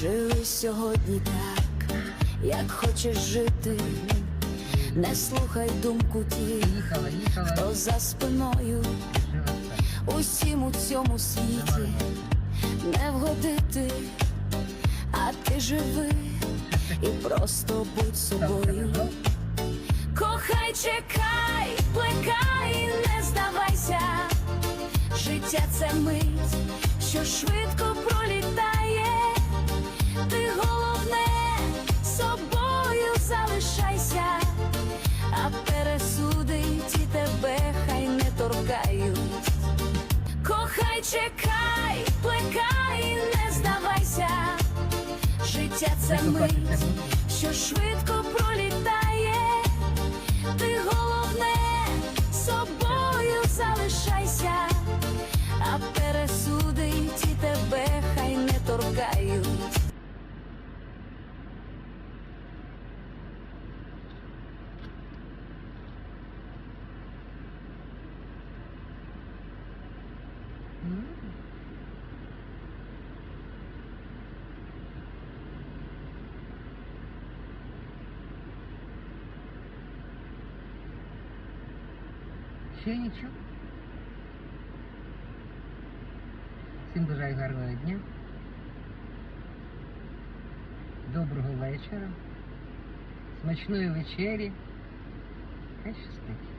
Живи сьогодні так, як хочеш жити, не слухай думку тих, хто за спиною усім у цьому світі не вгодити, а ти живи і просто будь собою. Кохай, чекай, плекай, не здавайся. Життя це мить, що швидко пролітає. Чекай, плекай, не здавайся. Життя це мить, що швидко Ще нічого. Всім бажаю гарного дня. Доброго вечора. Смачної вечері. Хай щастить.